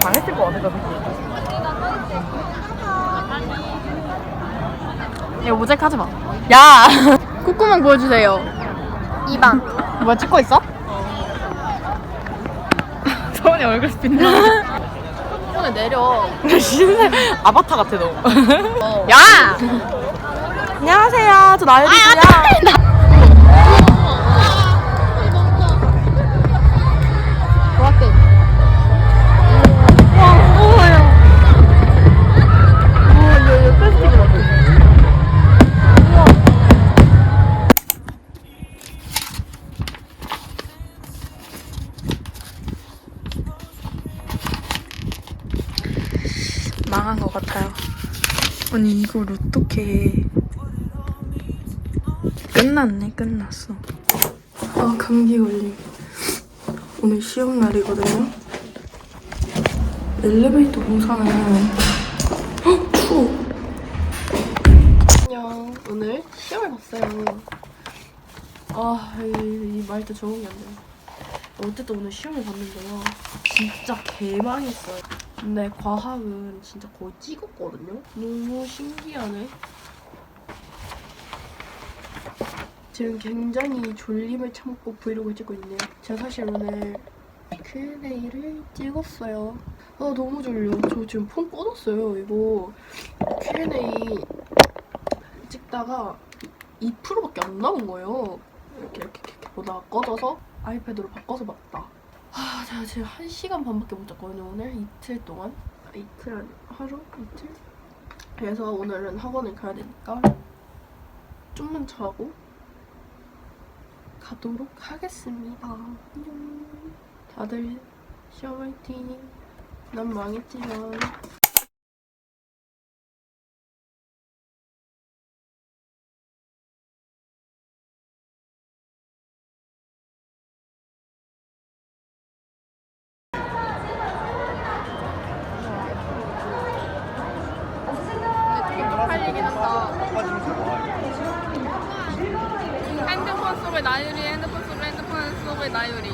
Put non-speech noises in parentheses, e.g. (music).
당했을 것 같아, 나 이거 모자이크 하지 마. 야! (laughs) 콧구멍 보여주세요. 2번. 뭐야, 찍고 있어? (laughs) 서원이 얼굴 스핀 손에 내려. (laughs) 신세 아바타 같아, 너. 어. 야! 안녕하세요. 저 나연이고요. 망한 것 같아요. 아니 이걸 어떻게 끝났네 끝났어. 아 감기 걸림. 오늘 시험 날이거든요. 엘리베이터 공사는 헉 추워. 안녕. 오늘 시험을 봤어요. 아이 말도 적응이 안 돼. 어쨌든 오늘 시험을 봤는데요. 진짜 개망했어요. 근데 과학은 진짜 거의 찍었거든요. 너무 신기하네. 지금 굉장히 졸림을 참고 브이로그를 찍고 있네요. 제가 사실 오늘 Q&A를 찍었어요. 아 너무 졸려. 저 지금 폰 꺼놨어요. 이거 Q&A 찍다가 2%밖에 안 나온 거예요. 이렇게 이렇게 이렇게 보다가 꺼져서 아이패드로 바꿔서 봤다. 아, 제가 지금 한 시간 반밖에 못 잤거든요. 오늘 이틀 동안. 아, 이틀 아니 하루 이틀. 그래서 오늘은 학원을 가야 되니까 좀만 자고 가도록 하겠습니다. 안녕. 다들 시험 화이팅. 난 망했지만 속의 나유리 핸드폰 속의 핸드폰 속의 나유리.